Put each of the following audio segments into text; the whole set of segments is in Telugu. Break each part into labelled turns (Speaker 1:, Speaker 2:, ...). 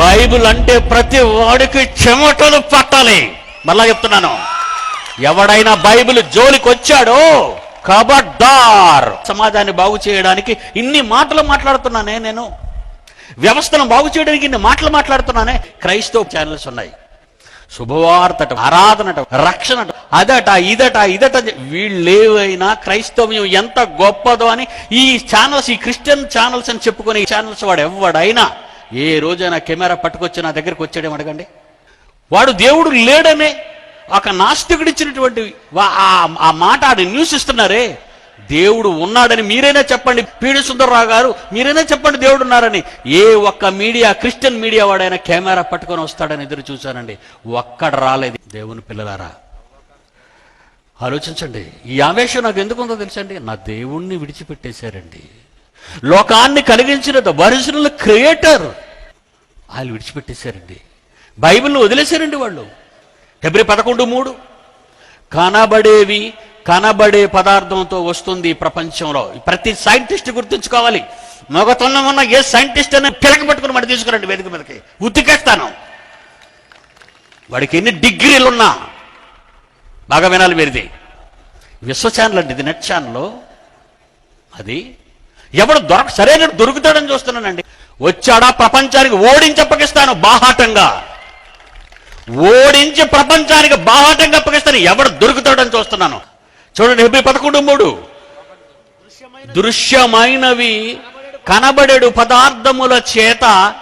Speaker 1: బైబుల్ అంటే ప్రతి వాడికి చెమటలు పట్టాలి. మళ్ళా చెప్తున్నాను. ఎవడైనా బైబిల్ జోలికి వచ్చాడో కబడ్డార్. సమాజాన్ని బాగు చేయడానికి ఇన్ని మాటలు మాట్లాడుతున్నానే నేను. వ్యవస్థను బాగు చేయడానికి ఇన్ని మాటలు మాట్లాడుతున్నానే క్రైస్తవ ఛానల్స్ ఉన్నాయి. శుభవార్తట ఆరాధనట రక్షణట అదట ఇదట ఇదట వీళ్ళేవైనా క్రైస్తవ్యం ఎంత గొప్పదో అని ఈ ఛానల్స్ ఈ క్రిస్టియన్ ఛానల్స్ అని చెప్పుకునే ఈ ఛానల్స్ వాడు ఎవడైనా ఏ రోజైనా కెమెరా పట్టుకొచ్చి నా దగ్గరికి వచ్చాడేమో అడగండి? వాడు దేవుడు లేడనే ఒక నాస్తికుడు ఇచ్చినటువంటి వా- ఆ- ఆ మాట ఆడ న్యూస్ ఇస్తున్నారే? దేవుడు ఉన్నాడని మీరైనా చెప్పండి. పీడి సుందరరావు గారు మీరైనా చెప్పండి దేవుడు ఉన్నారని. ఏ ఒక్క మీడియా క్రిస్టియన్ మీడియా వాడైనా కెమెరా పట్టుకొని వస్తాడని ఎదురు చూశానండి. ఒక్కడ రాలేదు. దేవుని పిల్లలారా ఆలోచించండి. ఈ ఆవేశం నాకు ఎందుకు ఉందో తెలుసండి? నా దేవుణ్ణి విడిచిపెట్టేశారండి. లోకాన్ని కలిగించిన ద ఒరిజినల్ క్రియేటర్. వాళ్ళు విడిచిపెట్టేశారండి. బైబిల్ని వదిలేశారండి వాళ్ళు. ఫిబ్రవరి పదకొండు మూడు. కనబడేవి కనబడే పదార్థంతో వస్తుంది ప్రపంచంలో. ప్రతి సైంటిస్ట్ గుర్తుంచుకోవాలి. మొగతొన్న ఉన్న ఏ సైంటిస్ట్ అని పిలక పట్టుకుని మరి తీసుకురండి వేదిక మీదకి. ఉతికేస్తాను. వాడికి ఎన్ని డిగ్రీలు ఉన్నా బాగా వినాలి మీరిది విశ్వ ఛానల్ అండి ఇది నెట్ ఛానల్. అది ఎవడు దొరక సరైన దొరుకుతాడని చూస్తున్నానండి. వచ్చాడా ప్రపంచానికి ఓడించి అప్పగిస్తాను బాహాటంగా. ఓడించి ప్రపంచానికి బాహాటంగా అప్పగిస్తాను ఎవడు దొరుకుతాడని చూస్తున్నాను. చూడండి హెబ్రి పదకొండు మూడు. దృశ్యమైనవి కనబడేడు పదార్థముల చేత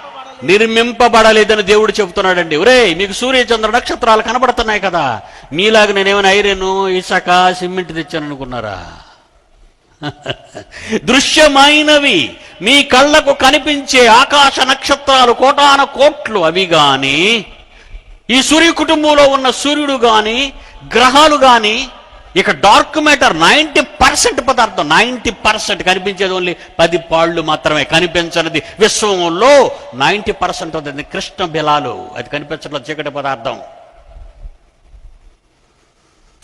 Speaker 1: నిర్మింపబడలేదని దేవుడు చెబుతున్నాడండి. ఒరే మీకు సూర్య చంద్ర నక్షత్రాలు కనబడుతున్నాయి కదా. మీలాగా నేనేమైనా ఐరన్ ఇసక సిమెంట్ తెచ్చాను అనుకున్నారా దృశ్యమైనవి. మీ కళ్ళకు కనిపించే ఆకాశ నక్షత్రాలు కోటాన కోట్లు అవి గాని ఈ సూర్య కుటుంబంలో ఉన్న సూర్యుడు గాని గ్రహాలు గాని ఇక డార్క్ మ్యాటర్ నైంటీ పర్సెంట్ పదార్థం నైంటీ పర్సెంట్ కనిపించేది ఓన్లీ పది పాళ్ళు మాత్రమే కనిపించనిది. విశ్వంలో నైంటీ పర్సెంట్ అవుతుంది. కృష్ణ బిలాలు అది కనిపించడం చీకటి పదార్థం.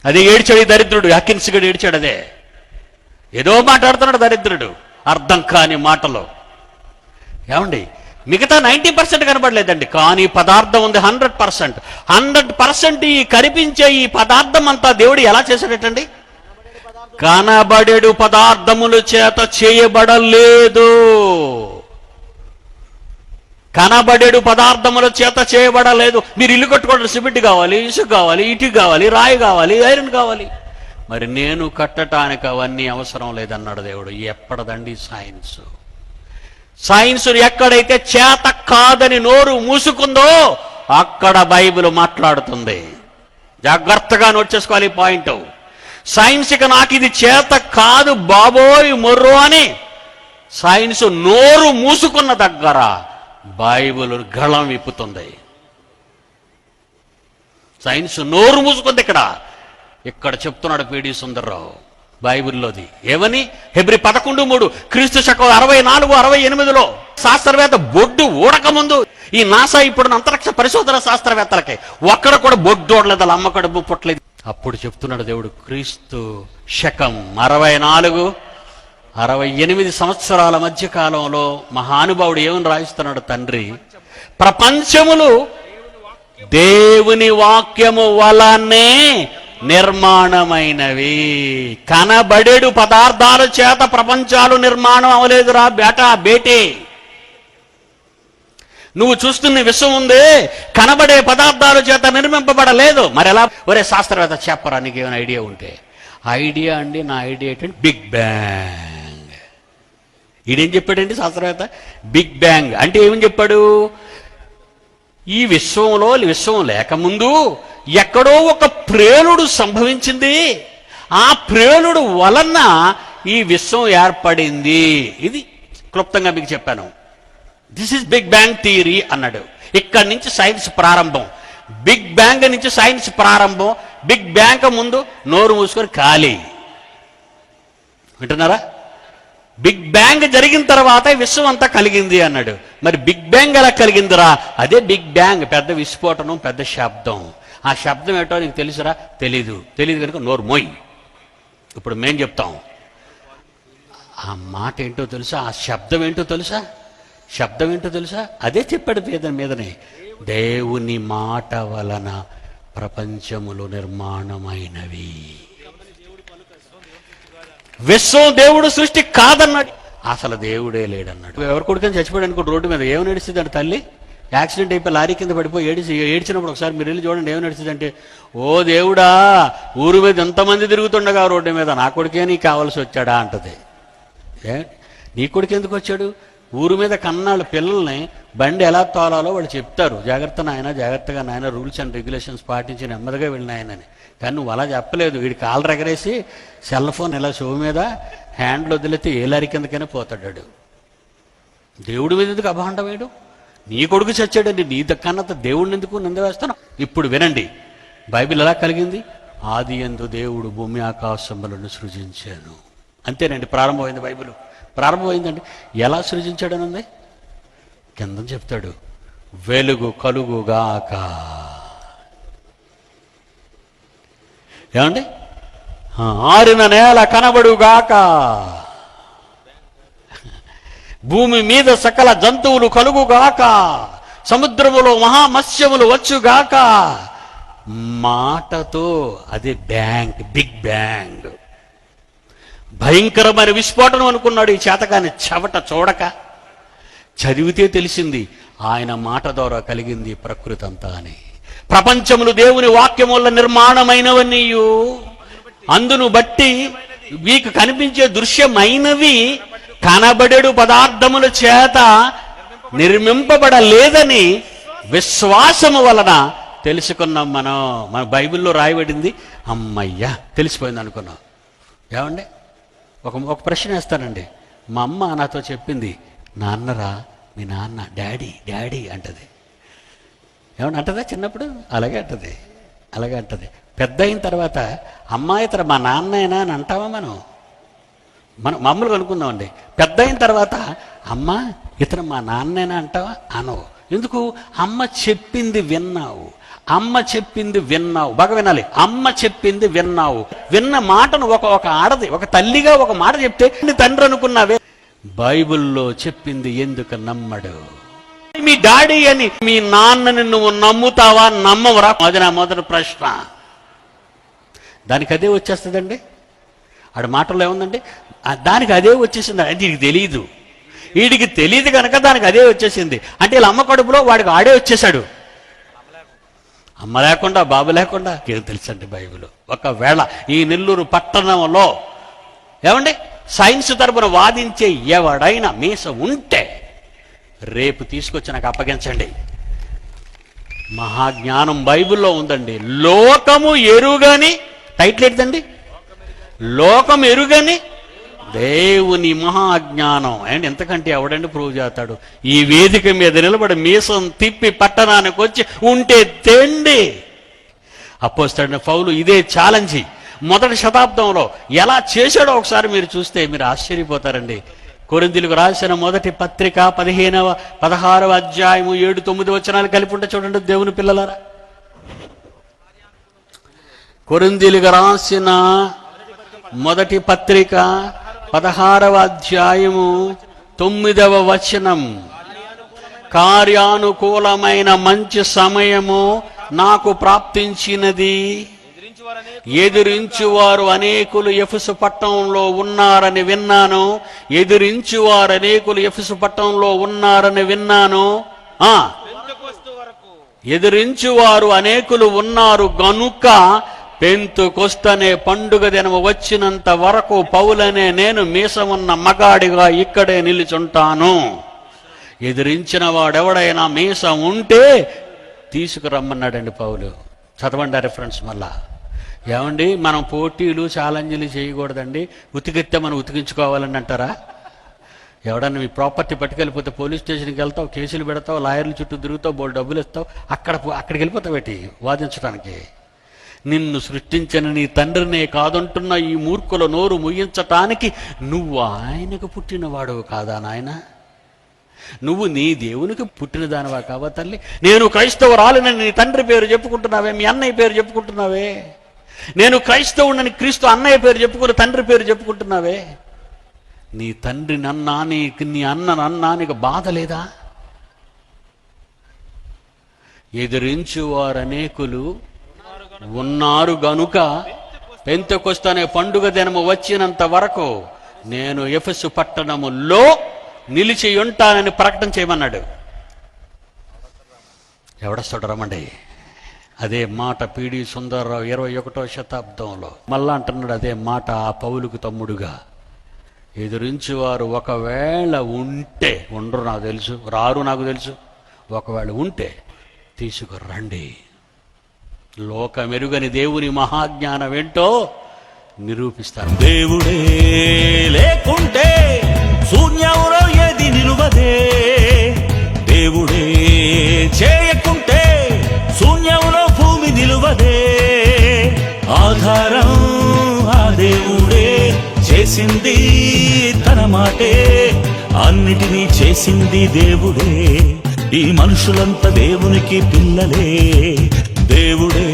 Speaker 1: అది ఏడ్చాడు ఈ దరిద్రుడు హకిన్సిగడు ఏడ్చాడు అదే. ఏదో మాట్లాడుతున్నాడు దరిద్రుడు. అర్థం కాని మాటలు. ఏమండి? మిగతా నైంటీ పర్సెంట్ కనబడలేదండి. కానీ పదార్థం ఉంది హండ్రెడ్ పర్సెంట్. హండ్రెడ్ పర్సెంట్ ఈ కనిపించే ఈ పదార్థం అంతా దేవుడు ఎలా చేశాడటండి? కనబడేడు పదార్థముల చేత చేయబడలేదు. కనబడేడు పదార్థముల చేత చేయబడలేదు. మీరు ఇల్లు కట్టుకోవడం సిమెంట్ కావాలి ఇసుక కావాలి ఇటుక కావాలి రాయి కావాలి ఐరన్ కావాలి. మరి నేను కట్టడానికి అవన్నీ అవసరం లేదన్నాడు దేవుడు. ఎప్పటిదండి సైన్స్? సైన్స్ ఎక్కడైతే చేత కాదని నోరు మూసుకుందో అక్కడ బైబిల్ మాట్లాడుతుంది. జాగ్రత్తగా నోట్ చేసుకోవాలి ఈ పాయింట్. సైన్స్ ఇక నాకు ఇది చేత కాదు బాబోయ్ మొర్రు అని సైన్స్ నోరు మూసుకున్న దగ్గర బైబిల్ గళం విప్పుతుంది. సైన్స్ నోరు మూసుకుంది ఇక్కడ. ఇక్కడ చెప్తున్నాడు పిడి సుందర్రావు బైబిల్లోది. ఏమని? హెబ్రి పదకొండు మూడు క్రీస్తు శకం అరవై నాలుగు అరవై ఎనిమిదిలో శాస్త్రవేత్త బొడ్డు ఊడక ముందు ఈ నాసా ఇప్పుడు అంతరిక్ష పరిశోధన శాస్త్రవేత్తలకి. ఒక్కడ కూడా బొడ్డు ఓడలేదు అమ్మ కడుపు పుట్టలేదు. అప్పుడు చెప్తున్నాడు దేవుడు క్రీస్తు శకం అరవై నాలుగు అరవై ఎనిమిది సంవత్సరాల మధ్య కాలంలో మహానుభావుడు ఏమని రాయిస్తున్నాడు తండ్రి? ప్రపంచములు దేవుని వాక్యము వలనే నిర్మాణమైనవి. కనబడేడు పదార్థాల చేత ప్రపంచాలు నిర్మాణం అవలేదురా బేటా బేటే. నువ్వు చూస్తున్న విషయం ఉంది కనబడే పదార్థాల చేత నిర్మింపబడలేదు. మరి ఎలా ఒరే శాస్త్రవేత్త చెప్పరా నీకు ఏమైనా ఐడియా ఉంటే. ఐడియా అండి నా ఐడియా ఏంటంటే బిగ్ బ్యాంగ్. ఈడేం చెప్పాడండి శాస్త్రవేత్త? Big bang. అంటే ఏమని చెప్పాడు? ఈ విశ్వంలో విశ్వం లేకముందు ఎక్కడో ఒక ప్రేలుడు సంభవించింది. ఆ ప్రేలుడు వలన ఈ విశ్వం ఏర్పడింది. ఇది క్లుప్తంగా మీకు చెప్పాను. This is big bang theory అన్నాడు. ఇక్కడి నుంచి సైన్స్ ప్రారంభం. బిగ్ బ్యాంగ్ నుంచి సైన్స్ ప్రారంభం. బిగ్ బ్యాంగ్ ముందు నోరు మూసుకొని ఖాళీ. వింటున్నారా? బిగ్ బ్యాంగ్ జరిగిన తర్వాత విశ్వం అంతా కలిగింది అన్నాడు. మరి బిగ్ బ్యాంగ్ ఎలా కలిగిందిరా? అదే బిగ్ బ్యాంగ్ పెద్ద విస్ఫోటనం పెద్ద శబ్దం. ఆ శబ్దం ఏంటో నీకు తెలుసురా? తెలీదు. తెలీదు కనుక నోరు మోయి. ఇప్పుడు మేం చెప్తాం. ఆ మాట ఏంటో తెలుసా? ఆ శబ్దం ఏంటో తెలుసా? శబ్దం ఏంటో తెలుసా? అదే చెప్పాడు పేద మీదనే. దేవుని మాట వలన ప్రపంచములు నిర్మాణమైనవి. విశ్వం దేవుడు సృష్టి కాదన్నాడు. అసలు దేవుడే లేడన్నాడు. ఎవరు కొడుకని చచ్చిపోయాడు అనుకో రోడ్డు మీద ఏమి నడిచింది తల్లి? యాక్సిడెంట్ అయిపోయి లారీ కింద పడిపోయి ఏడిచి ఏడ్చినప్పుడు ఒకసారి మీరు వెళ్ళి చూడండి ఏమి నడిచిందంటే ఓ దేవుడా ఊరు మీద ఎంతమంది తిరుగుతుండగా రోడ్డు మీద నా కొడుకే నీకు కావాల్సి వచ్చాడా? అంటది. ఏ? నీ కొడుకు ఎందుకు వచ్చాడు? ఊరు మీద కన్నాళ్ళ పిల్లల్ని బండి ఎలా తోలాలో వాళ్ళు చెప్తారు. జాగ్రత్త నాయన జాగ్రత్తగా నాయన రూల్స్ అండ్ రెగ్యులేషన్స్ పాటించి నెమ్మదిగా వెళ్ళినాయనని కానీ నువ్వు అలా చెప్పలేదు. వీడి కాళ్ళు రగరేసి సెల్ ఫోన్ ఇలా షో మీద హ్యాండ్లు వదిలితే ఏ లారీ కిందకైనా పోతాడాడు దేవుడి మీద ఎందుకు అభాండం వేయడు? నీ కొడుకు చచ్చాడండి నీ కన్నత దేవుడిని ఎందుకు నింద వేస్తాను ఇప్పుడు వినండి. బైబిల్ ఎలా కలిగింది? ఆది ఎందు దేవుడు భూమి ఆకాశములను సృజించాను. అంతేనండి ప్రారంభమైంది బైబిల్. ప్రారంభమైందండి. ఎలా సృజించాడనుంది? కింద చెప్తాడు. వెలుగు కలుగుగాక. ఏమండి? ఆరిన నేల కనబడుగాక. భూమి మీద సకల జంతువులు కలుగుగాక సముద్రములో మహామత్స్యములు వచ్చుగాక. మాటతో అదే బ్యాంక్ బిగ్ బ్యాంగ్. భయంకరమైన విస్ఫోటనం అనుకున్నాడు ఈ చేతకాని చెవట చూడక. చదివితే తెలిసింది ఆయన మాట ద్వారా కలిగింది ప్రకృతి అంతా అని ప్రపంచములు దేవుని వాక్యం వల్ల నిర్మాణమైనవన్నీయు. అందును బట్టి మీకు కనిపించే దృశ్యమైనవి కనబడెడు పదార్థముల చేత నిర్మింపబడలేదని విశ్వాసము వలన తెలుసుకున్నాం మనం. మన బైబిల్లో రాయబడింది అమ్మయ్యా తెలిసిపోయింది అనుకున్నాం. ఏమండి? ఒక ఒక ప్రశ్న వేస్తానండి. మా అమ్మ నాతో చెప్పింది నాన్నరా మీ నాన్న డాడీ డాడీ అంటది. ఏమన్నా అంటదా చిన్నప్పుడు? అలాగే అంటది. అలాగే అంటది. పెద్ద అయిన తర్వాత అమ్మాయి తర మా నాన్నైనా అని అంటావా మనం? మనం మామూలుగా అనుకుందామండి. పెద్ద అయిన తర్వాత అమ్మ ఇతను మా నాన్నేనా అంటావా? అనవు. ఎందుకు? అమ్మ చెప్పింది విన్నావు. అమ్మ చెప్పింది విన్నావు. బాగా వినాలి. అమ్మ చెప్పింది విన్నావు. విన్న మాటను ఒక ఒక ఆడది ఒక తల్లిగా ఒక మాట చెప్తే నీ తండ్రి అనుకున్నావే. బైబిల్లో చెప్పింది ఎందుకు నమ్మడు? మీ డాడీ అని మీ నాన్నని నువ్వు నమ్ముతావా? నమ్మవరా? అది నా మొదటి ప్రశ్న. దానికి అదే వచ్చేస్తుందండి? ఆడ మాటల్లో ఏముందంటే దానికి అదే వచ్చేసింది. దీనికి తెలియదు వీడికి తెలియదు కనుక దానికి అదే వచ్చేసింది. అంటే వీళ్ళ అమ్మ కడుపులో వాడికి ఆడే వచ్చేసాడు అమ్మ లేకుండా బాబు లేకుండా. ఏం తెలుసండి బైబిల్? ఒకవేళ ఈ నెల్లూరు పట్టణంలో ఏమండి? సైన్స్ తరపున వాదించే ఎవడైనా మీస ఉంటే రేపు తీసుకొచ్చి నాకు అప్పగించండి. మహాజ్ఞానం బైబిల్లో ఉందండి. లోకము ఎరుగని టైటిల్ ఏంటండి లోకం ఎరుగని దేవుని మహాజ్ఞానం. అండ్ ఎంతకంటే ఎవడండి ప్రూవ్ చేస్తాడు ఈ వేదిక మీద నిలబడి మీసం తిప్పి పట్టణానికి వచ్చి ఉంటే తెండి. అపోస్తాడిన పౌలు ఇదే ఛాలెంజ్ మొదటి శతాబ్దంలో ఎలా చేశాడో ఒకసారి మీరు చూస్తే మీరు ఆశ్చర్యపోతారండి. కొరిందులకు రాసిన మొదటి పత్రిక పదిహేనవ పదహారవ అధ్యాయము ఏడు తొమ్మిది వచనాలు కలిపి ఉంటే చూడండి దేవుని పిల్లలరా. కొరిందీలుగా రాసిన మొదటి పత్రిక పదహారవ అధ్యాయము తొమ్మిదవ వచనం. కార్యానుకూలమైన మంచి సమయము నాకు ప్రాప్తించినది. ఎదిరించువారు అనేకులు ఎఫుసు పట్టణంలో ఉన్నారని విన్నాను. ఎదిరించువారు అనేకులు ఎఫుసు పట్టణంలో ఉన్నారని విన్నాను. ఆ ఎదిరించువారు అనేకులు ఉన్నారు గనుక పెంతుకొస్తనే పండుగ దినము వచ్చినంత వరకు పౌలనే నేను మీసమున్న మగాడిగా ఇక్కడే నిలుచుంటాను. ఎదిరించిన వాడెవడైనా మీసం ఉంటే తీసుకురమ్మన్నాడండి పౌలు. చదవండి రిఫరెన్స్ మళ్ళా. ఏమండి మనం పోటీలు ఛాలెంజ్లు చేయకూడదండి. ఉతికిస్తే మనం ఉతికించుకోవాలని అంటారా? ఎవడన్నా మీ ప్రాపర్టీ పట్టుకెళ్ళిపోతే పోలీస్ స్టేషన్కి వెళ్తావు కేసులు పెడతావు లాయర్ల చుట్టూ తిరుగుతావు బోల్ డబ్బులు ఇస్తావు అక్కడ పో- అక్కడికి వెళ్ళిపోతావు పెట్టి వాదించడానికి నిన్ను సృష్టించిన నీ తండ్రినే కాదంటున్న ఈ మూర్ఖుల నోరు ముగించటానికి నువ్వు ఆయనకు పుట్టినవాడు కాదా నాయనా? నువ్వు నీ దేవునికి పుట్టిన దానివా కావా తల్లి? నేను క్రైస్తవురాలినని నీ తండ్రి పేరు చెప్పుకుంటున్నావే మీ అన్నయ్య పేరు చెప్పుకుంటున్నావే? నేను క్రైస్తవుడని క్రీస్తు అన్నయ్య పేరు చెప్పుకుని తండ్రి పేరు చెప్పుకుంటున్నావే? నీ తండ్రి నన్నా నీకు నీ అన్న నన్నా నీకు బాధ లేదా? ఎదిరించువారు అనేకులు ఉన్నారు గనుక పెంతకొస్తనే పండుగ దినము వచ్చినంత వరకు నేను ఎఫెసు పట్టణములో నిలిచి ఉంటానని ప్రకటన చేయమన్నాడు. ఎవడొస్తాడు రమ్మండి. అదే మాట పీడి సుందరరావు ఇరవై ఒకటో శతాబ్దంలో. మళ్ళా అంటున్నాడు అదే మాట ఆ పౌలుకు తమ్ముడుగా. ఎదురించేవారు ఒకవేళ ఉంటే ఉండరు నాకు తెలుసు రారు నాకు తెలుసు. ఒకవేళ ఉంటే తీసుకురండి. లోకమెరుగని దేవుని మహాజ్ఞానం ఏంటో నిరూపిస్తారు.
Speaker 2: దేవుడే లేకుంటే శూన్యంలో ఏది నిలువదే. దేవుడే చేయకుంటే శూన్యంలో భూమి నిలువదే. ఆధారం ఆ దేవుడే చేసింది తన మాటే. అన్నిటినీ చేసింది దేవుడే. ఈ మనుషులంతా దేవునికి పిల్లలే. దేవుడే.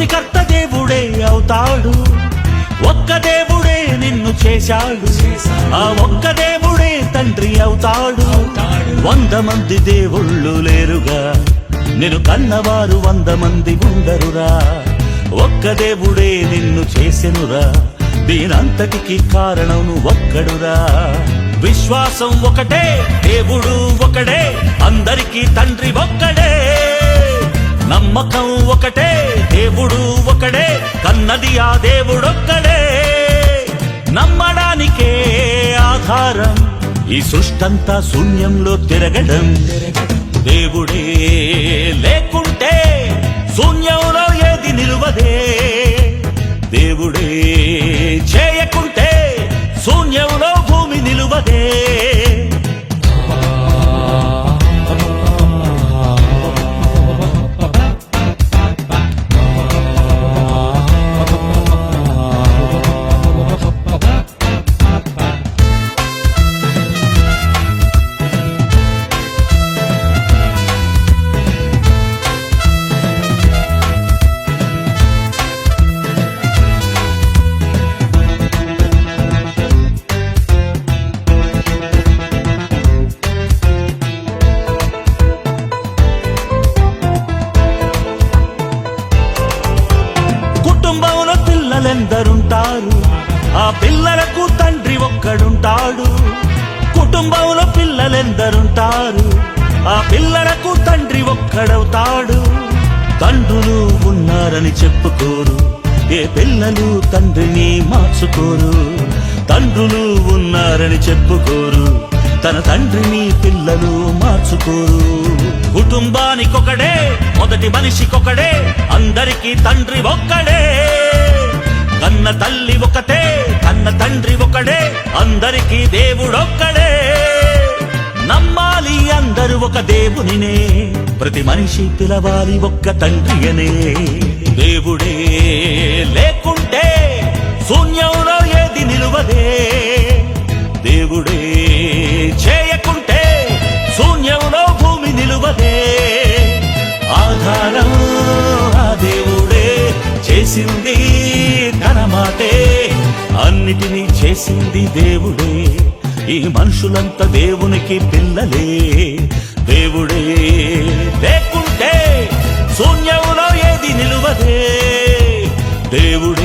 Speaker 2: సృష్టికర్త దేవుడే అవుతాడు. ఒక్క దేవుడే నిన్ను చేశాడు. ఆ ఒక్క దేవుడే తండ్రి అవుతాడు. వంద మంది దేవుళ్ళు లేరుగా. నేను కన్నవారు వంద మంది ఉండరురా. ఒక్క దేవుడే నిన్ను చేసెనురా. దీనంతటికి కారణం ఒక్కడురా. విశ్వాసం ఒకటే దేవుడు ఒకడే అందరికీ తండ్రి ఒక్కడే. నమ్మకం ఒకటే దేవుడు ఒకడే కన్నది ఆ దేవుడొక్కడే. నమ్మడానికే ఆధారం ఈ సృష్టంతా శూన్యంలో తిరగడం. దేవుడే లేకుంటే శూన్యంలో ఏది నిలువదే. దేవుడే చేయకుంటే శూన్యంలో భూమి నిలువదే. ఆ పిల్లలకు తండ్రి ఒక్కడవుతాడు. తండ్రులు ఉన్నారని చెప్పుకోరు. ఏ పిల్లలు తండ్రిని మార్చుకోరు. తండ్రులు ఉన్నారని చెప్పుకోరు. తన తండ్రిని పిల్లలు మార్చుకోరు. కుటుంబానికొకడే మొదటి మనిషికొకడే అందరికీ తండ్రి ఒక్కడే. కన్న తల్లి ఒకటే కన్న తండ్రి ఒకడే అందరికీ దేవుడొక్కడే. దేవునినే ప్రతి మనిషి పిలవాలి ఒక్క తండ్రి అనే దేవుడే లేకుంటే శూన్యంలో ఏది నిలువదే. దేవుడే చేయకుంటే శూన్యంలో భూమి నిలువదే. ఆధారం ఆ దేవుడే చేసింది తన మాటే. అన్నిటినీ చేసింది దేవుడే. ఈ మనుషులంతా దేవునికి పిల్లలే. దేవుడే లేకుంటే శూన్యములో ఏది నిలువదే. దేవుడు